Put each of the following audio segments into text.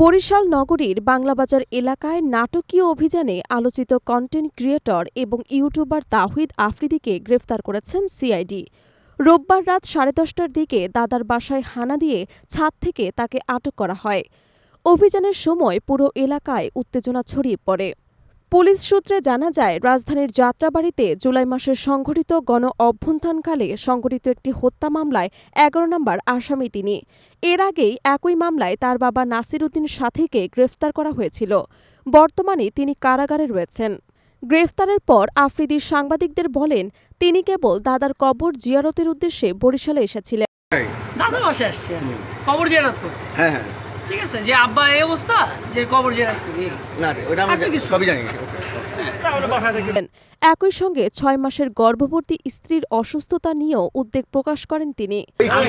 বরিশাল নগরীর বাংলাবাজার এলাকায় নাটকীয় অভিযানে আলোচিত কন্টেন্ট ক্রিয়েটর এবং ইউটিউবার তাহিদ আফ্রিদিকে গ্রেফতার করেছেন সিআইডি রোববার রাত সাড়ে দশটার দিকে দাদার বাসায় হানা দিয়ে ছাদ থেকে তাকে আটক করা হয়। অভিযানের সময় পুরো এলাকায় উত্তেজনা ছড়িয়ে পড়ে। পুলিশ সূত্রে জানা যায় রাজধানীর যাত্রাবাড়িতে জুলাই মাসের সংঘটিত গণ অভ্যুত্থানকালে সংঘটিত একটি হত্যা মামলায় এগারো নম্বর আসামি তিনি। এর আগেই একই মামলায় তার বাবা নাসির উদ্দিন সাথীকে গ্রেফতার করা হয়েছিল। বর্তমানে তিনি কারাগারে রয়েছেন। গ্রেফতারের পর আফ্রিদি সাংবাদিকদের বলেন তিনি কেবল দাদার কবর জিয়ারতের উদ্দেশ্যে বরিশালে এসেছিলেন। দাদা বাসে আসছে। কবর জেরাত করতে? হ্যাঁ হ্যাঁ। ঠিক আছে? যে আব্বা এই অবস্থা যে কবর করি না ওটা আর তো কিছু সবই জানি। একই সঙ্গে ছয় মাসের গর্ভবতী স্ত্রীর অসুস্থতা নিয়েও উদ্বেগ প্রকাশ করেন তিনি। আমি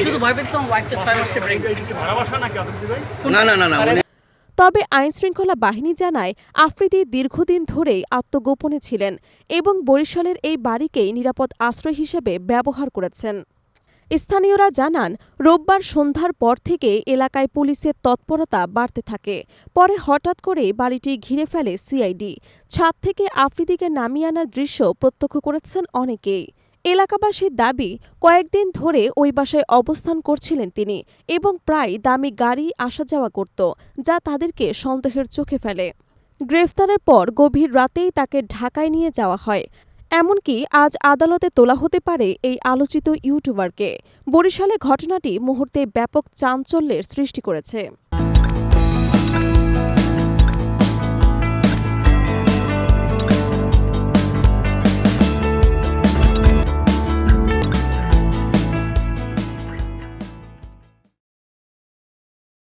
তবে আইনশৃঙ্খলা বাহিনী জানায় আফ্রিদি দীর্ঘদিন ধরেই আত্মগোপনে ছিলেন এবং বরিশালের এই বাড়িকেই নিরাপদ আশ্রয় হিসেবে ব্যবহার করেছেন। স্থানীয়রা জানান, রোববার সন্ধ্যার পর থেকে এলাকায় পুলিশের তৎপরতা বাড়তে থাকে। পরে হঠাৎ করে বাড়িটি ঘিরে ফেলে সিআইডি। ছাদ থেকে আফ্রিদিকে নামিয়ে আনার দৃশ্য প্রত্যক্ষ করেছেন অনেকেই। এলাকাবাসীর দাবি, কয়েকদিন ধরে ওই বাসায় অবস্থান করছিলেন তিনি এবং প্রায় দামি গাড়ি আসা যাওয়া করত, যা তাদেরকে সন্দেহের চোখে ফেলে। গ্রেফতারের পর গভীর রাতেই তাকে ঢাকায় নিয়ে যাওয়া হয়। এমনকি আজ আদালতে তোলা হতে পারে এই আলোচিত ইউটিউবারকে। বরিশালে ঘটনাটি মুহূর্তে ব্যাপক চাঞ্চল্যের সৃষ্টি করেছে।